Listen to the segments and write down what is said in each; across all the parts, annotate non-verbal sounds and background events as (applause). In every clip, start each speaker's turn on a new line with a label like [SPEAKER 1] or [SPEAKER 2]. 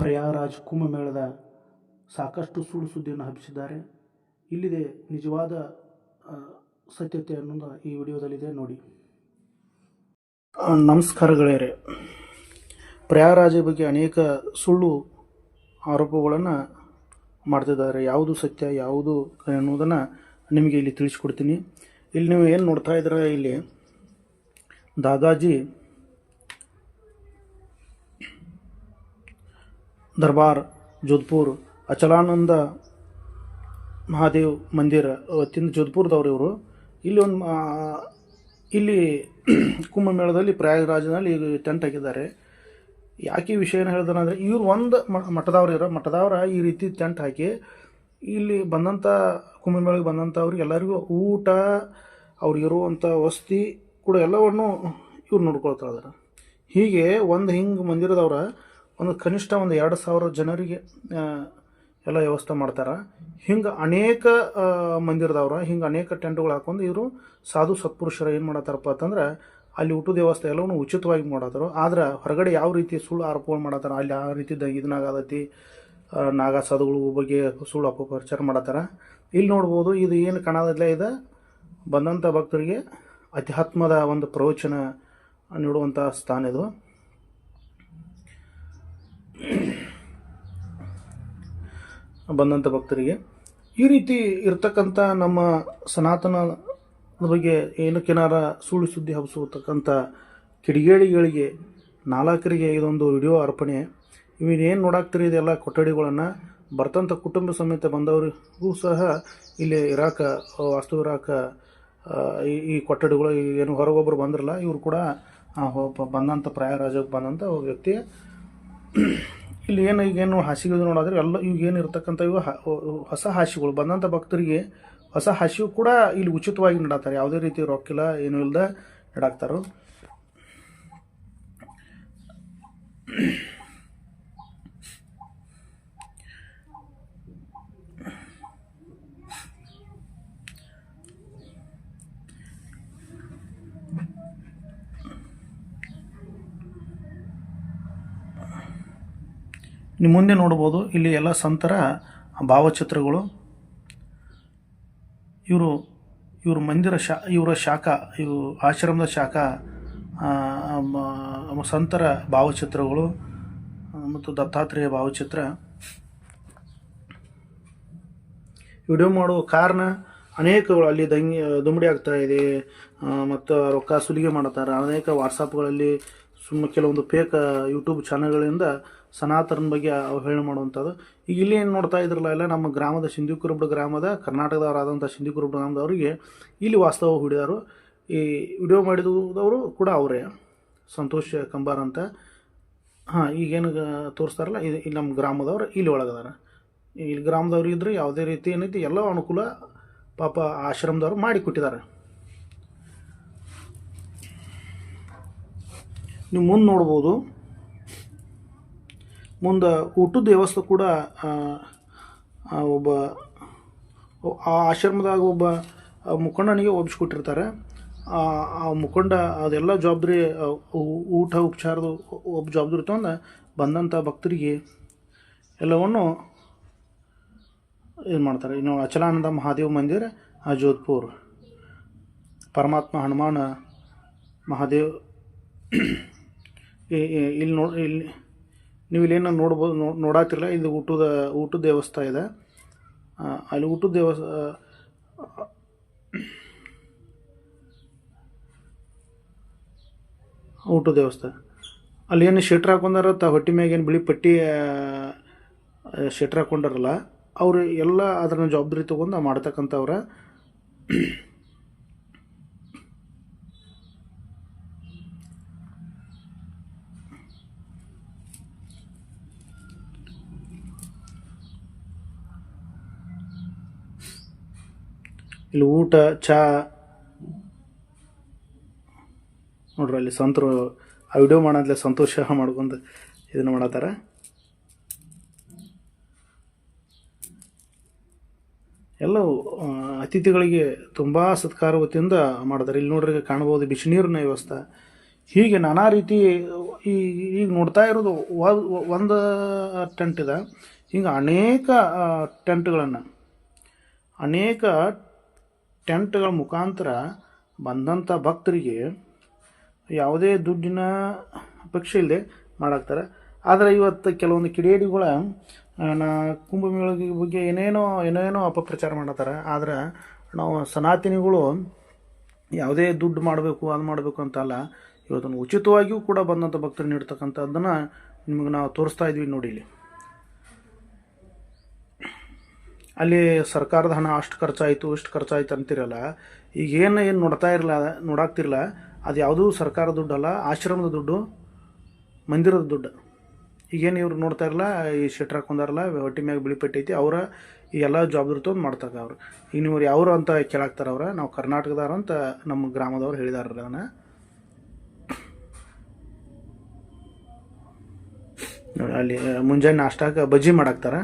[SPEAKER 1] ಪ್ರಯಾಗರಾಜ್ ಕುಂಭಮೇಳದ ಸಾಕಷ್ಟು ಸುಳ್ಳು ಸುದ್ದಿಯನ್ನು ಹಬ್ಬಿಸಿದ್ದಾರೆ. ಇಲ್ಲಿದೆ ನಿಜವಾದ ಸತ್ಯತೆ ಅನ್ನೋದು ಈ ವಿಡಿಯೋದಲ್ಲಿದೆ, ನೋಡಿ. ನಮಸ್ಕಾರಗಳೇರೆ ನಮಸ್ಕಾರ ಪ್ರಯಾಗರಾಜ ಬಗ್ಗೆ ಅನೇಕ ಸುಳ್ಳು ಆರೋಪಗಳನ್ನು ಮಾಡ್ತಿದ್ದಾರೆ. ಯಾವುದು ಸತ್ಯ, ಯಾವುದು ಅನ್ನೋದನ್ನು ನಿಮಗೆ ಇಲ್ಲಿ ತಿಳಿಸ್ಕೊಡ್ತೀನಿ. ಇಲ್ಲಿ ನೀವು ಏನು ನೋಡ್ತಾ ಇದ್ದೀರ ಇಲ್ಲಿ? ದಾದಾಜಿ ದರ್ಬಾರ್, ಜೋಧ್ಪುರ್, ಅಚಲಾನಂದ ಮಹಾದೇವ್ ಮಂದಿರ ಅತ್ಯಂತ ಜೋಧ್ಪುರದವ್ರು ಇವರು. ಇಲ್ಲಿ ಒಂದು ಇಲ್ಲಿ (clears throat) ಕುಂಭಮೇಳದಲ್ಲಿ ಪ್ರಯಾಗರಾಜನಲ್ಲಿ ಈಗ ಟೆಂಟ್ ಹಾಕಿದ್ದಾರೆ. ಯಾಕೆ ಈ ವಿಷಯನ ಹೇಳ್ದಾರೆ ಇವ್ರು ಒಂದು ಮಠದವ್ರು ಇರೋ, ಮಠದವ್ರ ಈ ರೀತಿ ಟೆಂಟ್ ಹಾಕಿ ಇಲ್ಲಿ ಬಂದಂಥ ಕುಂಭಮೇಳಿಗೆ ಬಂದಂಥವ್ರಿಗೆ ಎಲ್ಲರಿಗೂ ಊಟ ಅವ್ರಿಗಿರುವಂಥ ವಸತಿ ಕೂಡ ಎಲ್ಲವನ್ನು ಇವ್ರು ನೋಡ್ಕೊಳ್ತಾ ಇದ್ದಾರೆ ಹೀಗೆ ಒಂದು ಹಿಂಗೆ ಮಂದಿರದವ್ರ ಒಂದು ಕನಿಷ್ಠ ಒಂದು ಎರಡು ಸಾವಿರ ಜನರಿಗೆ ಎಲ್ಲ ವ್ಯವಸ್ಥೆ ಮಾಡ್ತಾರೆ. ಹಿಂಗೆ ಅನೇಕ ಮಂದಿರದವ್ರ, ಹಿಂಗೆ ಅನೇಕ ಟೆಂಟ್ಗಳು ಹಾಕೊಂಡು ಇವರು ಸಾಧು ಸತ್ಪುರುಷರು ಏನು ಮಾಡತ್ತಾರಪ್ಪ ಅಂತಂದ್ರೆ ಅಲ್ಲಿ ಊಟದ ವ್ಯವಸ್ಥೆ ಎಲ್ಲವನ್ನು ಉಚಿತವಾಗಿ ಮಾಡತ್ತಾರೋ. ಆದ್ರೆ ಹೊರಗಡೆ ಯಾವ ರೀತಿ ಸುಳ್ಳು ಆರೋಪಗಳು ಮಾಡತ್ತಾರ, ಅಲ್ಲಿ ಆ ರೀತಿ ಇದನ್ನಾಗತೈತಿ ನಾಗ ಸಾಧುಗಳ ಬಗ್ಗೆ ಸುಳ್ಳು ಅಪಪ್ರಚಾರ ಮಾಡತ್ತಾರ. ಇಲ್ಲಿ ನೋಡ್ಬೋದು ಇದು ಏನು ಕಾಣೋದಿಲ್ಲ, ಇದು ಬಂದಂಥ ಭಕ್ತರಿಗೆ ಅಧ್ಯಾತ್ಮದ ಒಂದು ಪ್ರವಚನ ನೀಡುವಂಥ ಸ್ಥಾನ ಇದು. ಬಂದಂಥ ಭಕ್ತರಿಗೆ, ಈ ರೀತಿ ಇರ್ತಕ್ಕಂಥ ನಮ್ಮ ಸನಾತನ ಬಗ್ಗೆ ಏನಕ್ಕೇನಾರ ಸುಳ್ಳು ಸುದ್ದಿ ಹಬ್ಬಿಸತಕ್ಕಂಥ ಕಿಡಿಗೇಡಿಗಳಿಗೆ, ನಾಲ್ಕರಿಗೆ ಇದೊಂದು ವಿಡಿಯೋ ಅರ್ಪಣೆ. ಇವನೇನು ನೋಡಾಕ್ತಿರಿ ಇದೆಲ್ಲ ಕೊಠಡಿಗಳನ್ನು ಬರ್ತಂಥ ಕುಟುಂಬ ಸಮೇತ ಬಂದವರಿಗೂ ಸಹ ಇಲ್ಲಿ ಇರಾಕ ವಾಸ್ತು ಇರಾಕ ಈ ಕೊಠಡಿಗಳು ಏನು ಹೊರಗೊಬ್ಬರು ಬಂದ್ರಲ್ಲ, ಇವರು ಕೂಡ ಬಂದಂಥ ಪ್ರಯಾಗರಾಜಕ್ಕೆ ಬಂದಂಥ ವ್ಯಕ್ತಿ ಇಲ್ಲಿ ಏನು ಈಗೇನು ಹಾಸಿಗೆ ನೋಡಿದ್ರೆ ಎಲ್ಲ ಈಗೇನು ಇರ್ತಕ್ಕಂಥ ಇವು ಹೊಸ ಹಾಸಿಗಳು ಬಂದಂಥ ಭಕ್ತರಿಗೆ ಹೊಸ ಹಾಸಿಗೆ ಕೂಡ ಇಲ್ಲಿ ಉಚಿತವಾಗಿ ನಡಾತಾರೆ. ಯಾವುದೇ ರೀತಿ ರೊಕ್ಕಿಲ್ಲ ಏನೂ ಇಲ್ಲದೆ ನಡಾಕ್ತಾರೆ. ನೀವು ಮುಂದೆ ನೋಡ್ಬೋದು ಇಲ್ಲಿ ಎಲ್ಲ ಸಂತರ ಭಾವಚಿತ್ರಗಳು. ಇವರು ಇವರು ಮಂದಿರ ಶಾ, ಇವರ ಶಾಖ ಇವು ಆಶ್ರಮದ ಶಾಖ ಸಂತರ ಭಾವಚಿತ್ರಗಳು ಮತ್ತು ದತ್ತಾತ್ರೇಯ ಭಾವಚಿತ್ರ. ವಿಡಿಯೋ ಮಾಡುವ ಕಾರಣ ಅನೇಕಗಳು ಅಲ್ಲಿ ದಂಗೆ, ದುಂಬಡಿ ಆಗ್ತಾ ಇದೆ ಮತ್ತು ರೊಕ್ಕ ಸುಲಿಗೆ ಮಾಡ್ತಾರೆ. ಅನೇಕ ವಾಟ್ಸಪ್ಗಳಲ್ಲಿ ಸುಮ್ಮ ಕೆಲವೊಂದು ಫೇಕ್ ಯೂಟ್ಯೂಬ್ ಚಾನಲ್ಗಳಿಂದ ಸನಾತನ ಬಗ್ಗೆ ಅವಹೇಳನ ಮಾಡುವಂಥದ್ದು. ಈಗ ಇಲ್ಲಿ ಏನು ನೋಡ್ತಾ ಇದ್ರಲ್ಲ, ಎಲ್ಲ ನಮ್ಮ ಗ್ರಾಮದ ಸಿಂಧುಕುರುಬ್ಡ ಗ್ರಾಮದ, ಕರ್ನಾಟಕದವರಾದಂಥ ಸಿಂಧುಕುರುಬಡ ಗ್ರಾಮದವರಿಗೆ ಇಲ್ಲಿ ವಾಸ್ತವ ಹಿಡಿದಾರು. ಈ ವಿಡಿಯೋ ಮಾಡಿದವರು ಕೂಡ ಅವರೇ. ಸಂತೋಷ ಕಂಬಾರ್ ಅಂತ. ಹಾಂ ಈಗೇನು ತೋರಿಸ್ತಾರಲ್ಲ, ಇದು ಇಲ್ಲಿ ನಮ್ಮ ಗ್ರಾಮದವ್ರು ಇಲ್ಲಿ ಒಳಗದಾರ. ಇಲ್ಲಿ ಗ್ರಾಮದವ್ರು ಇದ್ರೆ ಯಾವುದೇ ರೀತಿ ಏನೈತಿ, ಎಲ್ಲ ಅನುಕೂಲ ಪಾಪ ಆಶ್ರಮದವರು ಮಾಡಿ ಕೊಟ್ಟಿದ್ದಾರೆ. ನೀವು ಮುಂದೆ ನೋಡ್ಬೋದು. ಮುಂದೆ ಊಟದ ವ್ಯವಸ್ಥೆ ಕೂಡ ಒಬ್ಬ, ಆ ಆಶ್ರಮದಾಗ ಒಬ್ಬ ಮುಖಂಡನಿಗೆ ಒಪ್ಪಿಸ್ಕೊಟ್ಟಿರ್ತಾರೆ. ಆ ಮುಖಂಡ ಅದೆಲ್ಲ ಜವಾಬ್ದಾರಿ ಊಟ, ಉಪಚಾರದ ಒಬ್ಬ ಜವಾಬ್ದಾರಿ ತಗೊಂಡು ಬಂದಂಥ ಭಕ್ತರಿಗೆ ಎಲ್ಲವನ್ನು ಏನು ಮಾಡ್ತಾರೆ. ಇನ್ನು ಅಚಲಾನಂದ ಮಹಾದೇವ್ ಮಂದಿರ ಜೋಧ್ಪುರ್ ಪರಮಾತ್ಮ ಹನುಮಾನ ಮಹಾದೇವ್ ಇಲ್ಲಿ ನೋಡಿ, ಇಲ್ಲಿ ನೀವು ಇಲ್ಲೇನು ನೋಡ್ಬೋದು ನೋಡಾತಿರಲ್ಲ ಇದು ಊಟದ ಊಟದ ದೇವಸ್ಥಾನ ಇದೆ. ಅಲ್ಲಿ ಊಟದ ಆ, ಊಟದ ದೇವಸ್ಥಾನ ಅಲ್ಲಿ ಏನು ಶೆಟ್ರ್ ಹಾಕೊಂಡಾರ ತ ಹೊಟ್ಟೆ ಮ್ಯಾಗ ಏನು ಬಿಳಿ ಪಟ್ಟಿ ಶೆಟ್ರ್ ಹಾಕೊಂಡಾರಲ್ಲ ಅವರು ಎಲ್ಲ ಅದನ್ನ ಜವಾಬ್ದಾರಿ ತೊಗೊಂಡು ಮಾಡ್ತಕ್ಕಂಥವ್ರ. ಇಲ್ಲಿ ಊಟ, ಚಾ. ನೋಡ್ರಿ, ಅಲ್ಲಿ ಸಂತರು, ಆ ವಿಡಿಯೋ ಮಾಡೋದ್ಲೆ ಸಂತೋಷ ಮಾಡ್ಕೊಂಡು ಇದನ್ನು ಮಾಡತ್ತಾರ. ಎಲ್ಲ ಅತಿಥಿಗಳಿಗೆ ತುಂಬ ಸತ್ಕಾರ ವತಿಯಿಂದ ಮಾಡ್ತಾರೆ. ಇಲ್ಲಿ ನೋಡ್ರಿ ಕಾಣ್ಬೋದು ಬಿಸಿನೀರಿನ ವ್ಯವಸ್ಥೆ. ಹೀಗೆ ನಾನಾ ರೀತಿ, ಈ, ಈಗ ನೋಡ್ತಾ ಇರೋದು ಒಂದು ಟೆಂಟ್ ಇದೆ. ಹಿಂಗೆ ಅನೇಕ ಟೆಂಟ್ಗಳನ್ನು, ಅನೇಕ ಟೆಂಟ್ಗಳ ಮುಖಾಂತರ ಬಂದಂಥ ಭಕ್ತರಿಗೆ ಯಾವುದೇ ದುಡ್ಡಿನ ಅಪೇಕ್ಷೆ ಇಲ್ಲದೆ ಮಾಡಾಕ್ತಾರೆ. ಆದರೆ ಇವತ್ತು ಕೆಲವೊಂದು ಕಿಡಿಯಡಿಗಳ ನಾ ಕುಂಭಮೇಳ ಬಗ್ಗೆ ಏನೇನೋ ಏನೇನೋ ಅಪಪ್ರಚಾರ ಮಾಡತ್ತಾರೆ ಆದರೆ ನಾವು ಸನಾತನಿಗಳು ಯಾವುದೇ ದುಡ್ಡು ಮಾಡಬೇಕು, ಅದು ಮಾಡಬೇಕು ಅಂತಲ್ಲ ಇವತ್ತನ್ನು ಉಚಿತವಾಗಿಯೂ ಕೂಡ ಬಂದಂಥ ಭಕ್ತರು ನೀಡ್ತಕ್ಕಂಥದ್ದನ್ನು ನಿಮಗೆ ನಾವು ತೋರಿಸ್ತಾ ಇದ್ವಿ ನೋಡಿ ಇಲ್ಲಿ. ಅಲ್ಲಿ ಸರ್ಕಾರದ ಹಣ ಅಷ್ಟು ಖರ್ಚಾಯಿತು, ಇಷ್ಟು ಖರ್ಚಾಯ್ತು ಅಂತಿರಲ್ಲ. ಈಗ ಏನು ಏನು ನೋಡ್ತಾ ಇರಲ್ಲ ನೋಡಾಕ್ತಿರಲ್ಲ ಅದು ಯಾವುದೂ ಸರ್ಕಾರ ದುಡ್ಡಲ್ಲ, ಆಶ್ರಮದ ದುಡ್ಡು, ಮಂದಿರದ ದುಡ್ಡು. ಈಗೇನು ಇವ್ರು ನೋಡ್ತಾ ಇರಲ್ಲ ಈ ಶೆಟ್ರ್ ಹಾಕೊಂಡಾರಲ್ಲ, ಹೊಟ್ಟೆ ಮ್ಯಾಗ ಬಿಳಿ ಪಟ್ಟಿ ಐತಿ, ಅವರ ಈ ಎಲ್ಲ ಜವಾಬ್ದಾರಿ ತೊಗೊಂಡು ಮಾಡ್ತಾರೆ ಅವ್ರು. ಈಗ ನೀವು ಯಾವ್ರು ಅಂತ ಕೇಳಾಕ್ತಾರೆ ಅವ್ರ, ನಾವು ಕರ್ನಾಟಕದವ್ರು ಅಂತ ನಮ್ಮ ಗ್ರಾಮದವ್ರು ಹೇಳಿದಾರ ಅದನ್ನು. ನೋಡಿ, ಅಲ್ಲಿ ಮುಂಜಾನೆ ನಾಷ್ಟಾಕ ಬಜ್ಜಿ ಮಾಡಾಕ್ತಾರ.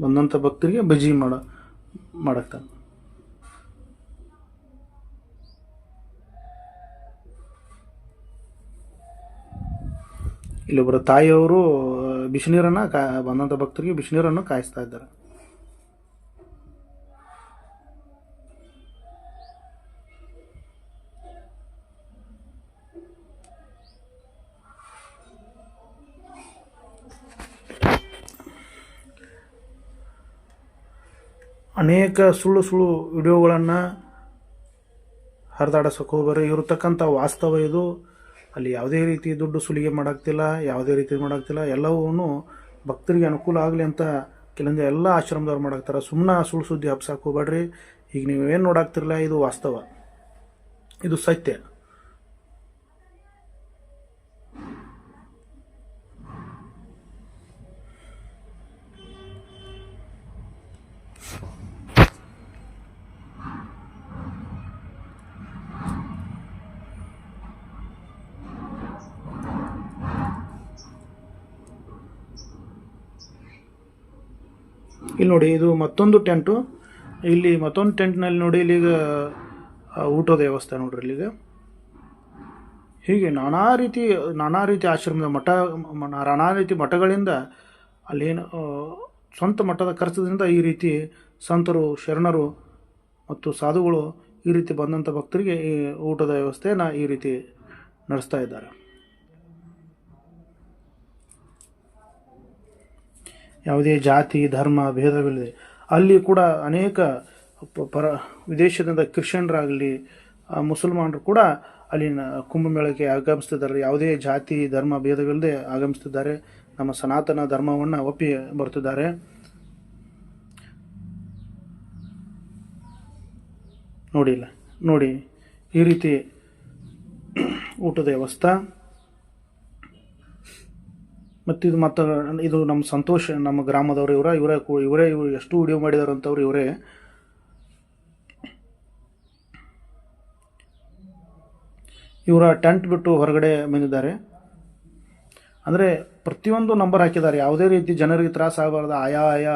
[SPEAKER 1] ಬಂದಂಥ ಭಕ್ತರಿಗೆ ಬಜ್ಜಿ ಮಾಡ ಮಾಡಾಕ್ತಾರೆ. ಇಲ್ಲೊಬ್ಬರ ತಾಯಿಯವರು ಬಿಸಿನೀರನ್ನು ಕಾ ಬಂದಂಥ ಭಕ್ತರಿಗೆ ಬಿಸಿನೀರನ್ನು ಕಾಯಿಸ್ತಾ ಇದ್ದಾರೆ. ಅನೇಕ ಸುಳ್ಳು ಸುಳ್ಳು ವಿಡಿಯೋಗಳನ್ನು ಹರಿದಾಡಿಸೋಕೆ ಹೋಗ್ಬಾರ ಇರತಕ್ಕಂಥ ವಾಸ್ತವ ಇದು. ಅಲ್ಲಿ ಯಾವುದೇ ರೀತಿ ದುಡ್ಡು ಸುಲಿಗೆ ಮಾಡಾಕ್ತಿಲ್ಲ ಯಾವುದೇ ರೀತಿ ಮಾಡಾಕ್ತಿಲ್ಲ ಎಲ್ಲವೂ ಭಕ್ತರಿಗೆ ಅನುಕೂಲ ಆಗಲಿ ಅಂತ ಕೆಲವೊಂದು ಎಲ್ಲ ಆಶ್ರಮದವ್ರು ಮಾಡಾಕ್ತಾರೆ. ಸುಮ್ಮನೆ ಸುಳ್ಳು ಸುದ್ದಿ ಹಬ್ಸಕ್ಕೆ ಹೋಗ್ಬೇಡ್ರಿ ಈಗ ನೀವು ಏನು ನೋಡಾಕ್ತಿರಲ್ಲ ಇದು ವಾಸ್ತವ. ಇದು ಸತ್ಯ. ಇಲ್ಲಿ ನೋಡಿ, ಇದು ಮತ್ತೊಂದು ಟೆಂಟು. ಇಲ್ಲಿ ಮತ್ತೊಂದು ಟೆಂಟ್ನಲ್ಲಿ ನೋಡಿ ಇಲ್ಲಿಗ ಊಟದ ವ್ಯವಸ್ಥೆ ನೋಡ್ರಿ ಇಲ್ಲಿಗ. ಹೀಗೆ ನಾನಾ ರೀತಿ ನಾನಾ ರೀತಿ ಆಶ್ರಮದ ಮಠ ನಾನಾ ರೀತಿ ಮಠಗಳಿಂದ ಅಲ್ಲೇನು ಸ್ವಂತ ಮಠದ ಖರ್ಚದಿಂದ ಈ ರೀತಿ ಸಂತರು, ಶರಣರು ಮತ್ತು ಸಾಧುಗಳು ಈ ರೀತಿ ಬಂದಂಥ ಭಕ್ತರಿಗೆ ಈ ಊಟದ ವ್ಯವಸ್ಥೆಯನ್ನು ಈ ರೀತಿ ನಡೆಸ್ತಾ ಇದ್ದಾರೆ. ಯಾವುದೇ ಜಾತಿ, ಧರ್ಮ ಭೇದವಿಲ್ಲದೆ ಅಲ್ಲಿ ಕೂಡ ಅನೇಕ ಪರ, ವಿದೇಶದಿಂದ ಕ್ರಿಶ್ಚಿಯನ್ರಾಗಲಿ ಮುಸಲ್ಮಾನರು ಕೂಡ ಅಲ್ಲಿನ ಕುಂಭಮೇಳಕ್ಕೆ ಆಗಮಿಸ್ತಿದ್ದಾರೆ. ಯಾವುದೇ ಜಾತಿ, ಧರ್ಮ ಭೇದವಿಲ್ಲದೆ ಆಗಮಿಸ್ತಿದ್ದಾರೆ. ನಮ್ಮ ಸನಾತನ ಧರ್ಮವನ್ನು ಒಪ್ಪಿ ಬರ್ತಿದ್ದಾರೆ ನೋಡಿಲ್ಲ ನೋಡಿ ಈ ರೀತಿ ಊಟದ ವ್ಯವಸ್ಥೆ. ಮತ್ತು ಇದು ಮತ್ತು ಇದು ನಮ್ಮ ಸಂತೋಷ, ನಮ್ಮ ಗ್ರಾಮದವರು ಇವರ, ಇವರೇ ಇವರೇ ಇವರು ಎಷ್ಟು ವಿಡಿಯೋ ಮಾಡಿದಾರೆ ಅಂತವ್ರು ಇವರೇ. ಇವರ ಟೆಂಟ್ ಬಿಟ್ಟು ಹೊರಗಡೆ ಬಂದಿದ್ದಾರೆ. ಅಂದರೆ ಪ್ರತಿಯೊಂದು ನಂಬರ್ ಹಾಕಿದ್ದಾರೆ. ಯಾವುದೇ ರೀತಿ ಜನರಿಗೆ ತ್ರಾಸ ಆಗಬಾರ್ದು. ಆಯಾ ಆಯಾ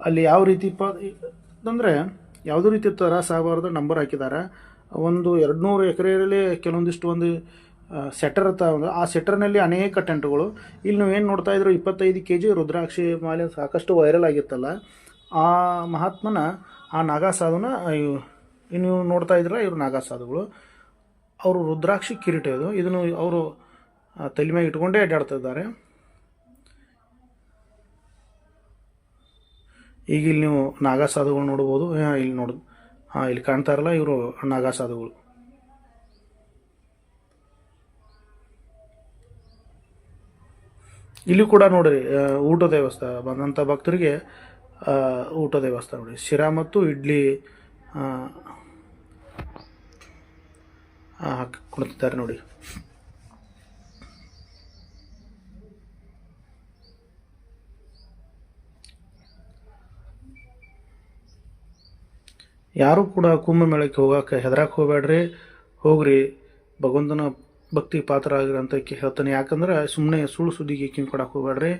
[SPEAKER 1] ಅಲ್ಲಿ ಯಾವ ರೀತಿ ಪ, ಅಂದರೆ ಯಾವುದೇ ರೀತಿ ತ್ರಾಸ ಆಗಬಾರ್ದು ನಂಬರ್ ಹಾಕಿದ್ದಾರೆ. ಒಂದು ಎರಡು ನೂರು ಎಕರೆಯಲ್ಲಿ ಕೆಲವೊಂದಿಷ್ಟು ಒಂದು ಸೆಟರ್ ಅಂತ ಆ ಸೆಟರ್ನಲ್ಲಿ ಅನೇಕ ಟೆಂಟ್ಗಳು ಇಲ್ಲಿ ನೀವು ಏನು ನೋಡ್ತಾ ಇದ್ರು ಇಪ್ಪತ್ತೈದು ಕೆ ಜಿ ರುದ್ರಾಕ್ಷಿ ಮಾಲೆ ಸಾಕಷ್ಟು ವೈರಲ್ ಆಗಿತ್ತಲ್ಲ. ಆ ಮಹಾತ್ಮನ, ಆ ನಾಗಾಸಾಧುನ ಇನ್ನು ನೋಡ್ತಾ ಇದ್ರಲ್ಲ ಇವರು ನಾಗಾಸಾಧುಗಳು. ಅವರು ರುದ್ರಾಕ್ಷಿ ಕಿರೀಟ ಇದು. ಇದನ್ನು ಅವರು ತಲೆ ಮೇಲೆ ಇಟ್ಕೊಂಡೇ ಅಡ್ಡಾಡ್ತಾ ಇದ್ದಾರೆ. ಈಗ ಇಲ್ಲಿ ನೀವು ನಾಗಾಸಾಧುಗಳು ನೋಡ್ಬೋದು. ಇಲ್ಲಿ ನೋಡು ಹಾಂ, ಇಲ್ಲಿ ಕಾಣ್ತಾರಲ್ಲ ಇವರು ನಾಗಾ ಇಲ್ಲಿ ಕೂಡ ನೋಡ್ರಿ ಊಟ ದೇವಸ್ಥಾನ ಬಂದಂಥ ಭಕ್ತರಿಗೆ ಊಟ ದೇವಸ್ಥಾನ ನೋಡಿ ಶಿರಾ ಮತ್ತು ಇಡ್ಲಿ ಹಾಕಿ ಕೊಡ್ತಿದ್ದಾರೆ ನೋಡಿ. ಯಾರು ಕೂಡ ಕುಂಭಮೇಳಕ್ಕೆ ಹೋಗಕ್ಕೆ ಹೆದರಕ್ಕೆ ಹೋಗ್ಬೇಡ್ರಿ. ಹೋಗ್ರಿ. ಭಗವಂತನ ಭಕ್ತಿ ಪಾತ್ರ ಆಗಿರೋಂಥ ಹೇಳ್ತಾನೆ. ಯಾಕಂದ್ರೆ ಸುಮ್ಮನೆ ಸುಳ್ಳು ಸುದ್ದಿಗೆ ಕಿಂಗ್ ಕೊಡಕ್ಕೆ ಹೋಗ್ಬೇಡ್ರಿ.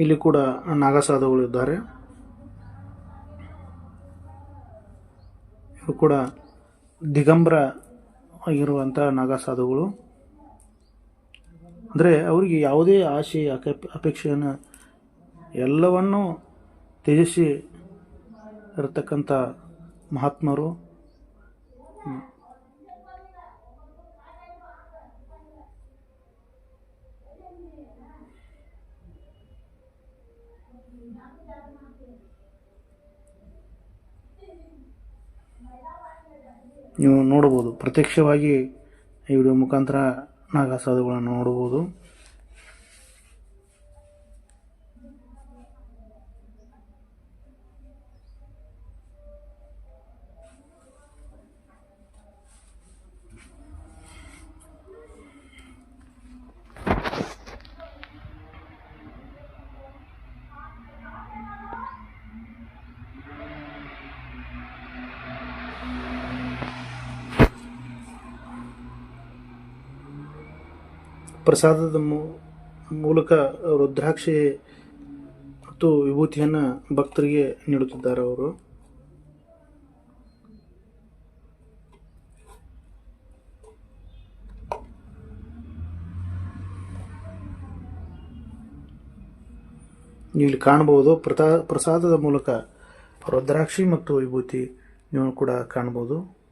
[SPEAKER 1] ಇಲ್ಲಿ ಕೂಡ ನಾಗಸಾಧುಗಳು ಇದ್ದಾರೆ. ಇವರು ಕೂಡ ದಿಗಂಬರ ಆಗಿರುವಂಥ ನಾಗಸಾಧುಗಳು. ಅಂದರೆ ಅವರಿಗೆ ಯಾವುದೇ ಆಸೆ ಅಪೇಕ್ಷೆಯನ್ನು ಎಲ್ಲವನ್ನೂ ತ್ಯಜಿಸಿ ಇರತಕ್ಕಂಥ ಮಹಾತ್ಮರು. ನೀವು ನೋಡಬಹುದು. ಪ್ರತ್ಯಕ್ಷವಾಗಿ ಈ ವಿಡಿಯೋ ಮುಖಾಂತರ ನಾಗಸಾಧುಗಳನ್ನು ನೋಡಬಹುದು. ಪ್ರಸಾದದ ಮೂಲಕ ರುದ್ರಾಕ್ಷಿ ಮತ್ತು ವಿಭೂತಿಯನ್ನು ಭಕ್ತರಿಗೆ ನೀಡುತ್ತಿದ್ದಾರೆ ಅವರು. ಇಲ್ಲಿ ಕಾಣಬಹುದು ಪ್ರತಾ, ಪ್ರಸಾದದ ಮೂಲಕ ರುದ್ರಾಕ್ಷಿ ಮತ್ತು ವಿಭೂತಿ ನೀವು ಕೂಡ ಕಾಣಬಹುದು.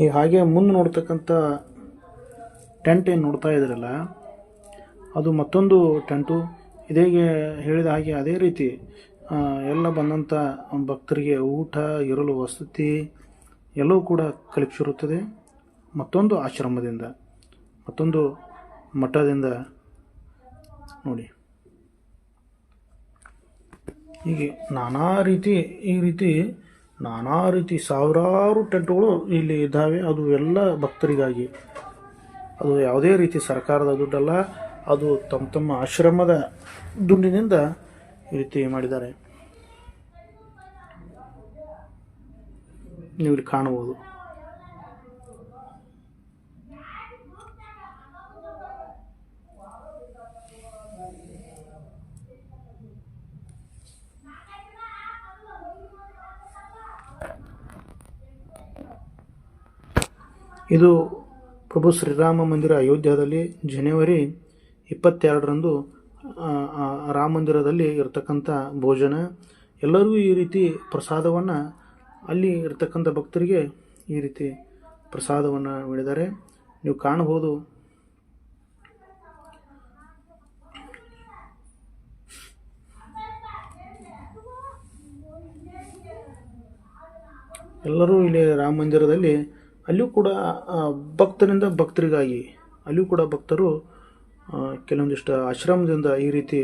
[SPEAKER 1] ಈ ಹಾಗೆ ಮುಂದೆ ನೋಡ್ತಕ್ಕಂಥ ಟೆಂಟ್ ಏನು ನೋಡ್ತಾ ಇದ್ರಲ್ಲ, ಅದು ಮತ್ತೊಂದು ಟೆಂಟು. ಇದೇಗೆ ಹೇಳಿದ ಹಾಗೆ ಅದೇ ರೀತಿ ಎಲ್ಲ ಬಂದಂಥ ಭಕ್ತರಿಗೆ ಊಟ, ಇರಲು ವಸತಿ ಎಲ್ಲವೂ ಕೂಡ ಕಲ್ಪಿಸಿರುತ್ತದೆ. ಮತ್ತೊಂದು ಆಶ್ರಮದಿಂದ, ಮತ್ತೊಂದು ಮಠದಿಂದ ನೋಡಿ. ಹೀಗೆ ನಾನಾ ರೀತಿ, ಈ ರೀತಿ ನಾನಾ ರೀತಿ ಸಾವಿರಾರು ಟೆಂಟ್ಗಳು ಇಲ್ಲಿ ಇದ್ದಾವೆ. ಅದು ಎಲ್ಲ ಭಕ್ತರಿಗಾಗಿ. ಅದು ಯಾವುದೇ ರೀತಿ ಸರ್ಕಾರದ ದುಡ್ಡಲ್ಲ, ಅದು ತಮ್ಮ ತಮ್ಮ ಆಶ್ರಮದ ದುಡ್ಡಿನಿಂದ ಈ ರೀತಿ ಮಾಡಿದ್ದಾರೆ. ನೀವು ಇಲ್ಲಿ ಕಾಣಬಹುದು. ಇದು ಪ್ರಭು ಶ್ರೀರಾಮ ಮಂದಿರ ಅಯೋಧ್ಯದಲ್ಲಿ ಜನವರಿ ಇಪ್ಪತ್ತೆರಡರಂದು ರಾಮ ಮಂದಿರದಲ್ಲಿ ಇರತಕ್ಕಂಥ ಭೋಜನ. ಎಲ್ಲರಿಗೂ ಈ ರೀತಿ ಪ್ರಸಾದವನ್ನು ಅಲ್ಲಿ ಇರತಕ್ಕಂಥ ಭಕ್ತರಿಗೆ ಈ ರೀತಿ ಪ್ರಸಾದವನ್ನು ನೀಡಿದ್ದಾರೆ. ನೀವು ಕಾಣಬಹುದು. ಎಲ್ಲರೂ ಇಲ್ಲಿ ರಾಮ ಮಂದಿರದಲ್ಲಿ ಅಲ್ಲಿಯೂ ಕೂಡ ಭಕ್ತರಿಂದ ಭಕ್ತರಿಗಾಗಿ ಅಲ್ಲಿಯೂ ಕೂಡ ಭಕ್ತರು ಕೆಲವೊಂದಿಷ್ಟು ಆಶ್ರಮದಿಂದ ಈ ರೀತಿ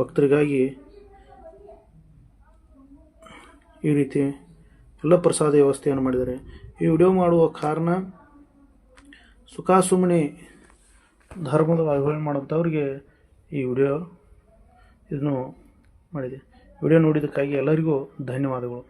[SPEAKER 1] ಭಕ್ತರಿಗಾಗಿ ಈ ರೀತಿ ಎಲ್ಲ ಪ್ರಸಾದ ವ್ಯವಸ್ಥೆಯನ್ನು ಮಾಡಿದ್ದಾರೆ. ಈ ವಿಡಿಯೋ ಮಾಡುವ ಕಾರಣ ಸುಖಾಸುಮ್ಮನೆ ಧರ್ಮದ ಅಭಿಮಾನ ಮಾಡುವಂಥವ್ರಿಗೆ ಈ ವಿಡಿಯೋ ಇದನ್ನು ಮಾಡಿದೆ. ವಿಡಿಯೋ ನೋಡಿದ್ದಕ್ಕಾಗಿ ಎಲ್ಲರಿಗೂ ಧನ್ಯವಾದಗಳು.